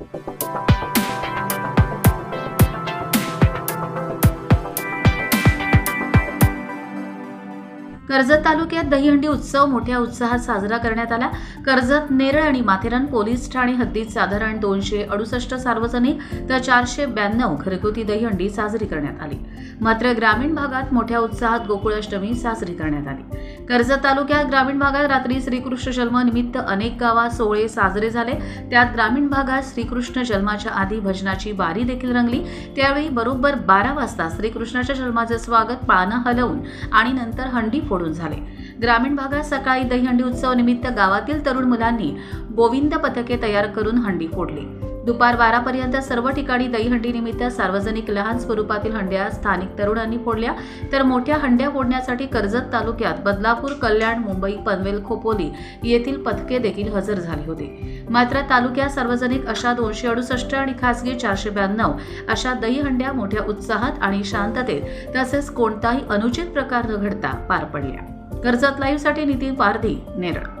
Thank you. Karjat तालुक्यात दहीहंडी उत्सव मोठ्या उत्साहात साजरा करण्यात आला. कर्जत नेरळ आणि माथेरान पोलीस ठाणे हद्दीत साधारण दोनशे अडुसष्ट सार्वजनिक तर चारशे ब्याण्णव घरगुती दहीहंडी साजरी करण्यात आली. मात्र ग्रामीण भागात मोठ्या उत्साहात गोकुळाष्टमी साजरी करण्यात आली. कर्जत तालुक्यात ग्रामीण भागात रात्री श्रीकृष्ण जन्म निमित्त अनेक गावात सोहळे साजरे झाले. त्यात ग्रामीण भागात श्रीकृष्ण जन्माच्या आधी भजनाची बारी देखील रंगली. त्यावेळी बरोबर बारा वाजता श्रीकृष्णाच्या जन्माचे स्वागत पाळणं हलवून आणि नंतर हंडी फोड फोडून झाले. ग्रामीण भागात सकाळी दहीहंडी उत्सव निमित्त गावातील तरुण मुलांनी गोविंद पथके तयार करून हंडी फोडली. दुपार बारापर्यंत सर्व ठिकाणी दहीहंडी निमित्त सार्वजनिक लहान स्वरूपातील हंड्या स्थानिक तरुणांनी फोडल्या. तर मोठ्या हंड्या फोडण्यासाठी कर्जत तालुक्यात बदलापूर कल्याण मुंबई पनवेल खोपोली येथील पथके देखील हजर झाली होती. मात्र तालुक्यात सार्वजनिक अशा दोनशे अडुसष्ट आणि खासगी चारशे ब्याण्णव अशा दहीहंड्या मोठ्या उत्साहात आणि शांततेत तसेच कोणताही अनुचित प्रकार न घडता पार पडल्या. कर्जत लाईव्हसाठी नितीन पारधी नेरळ.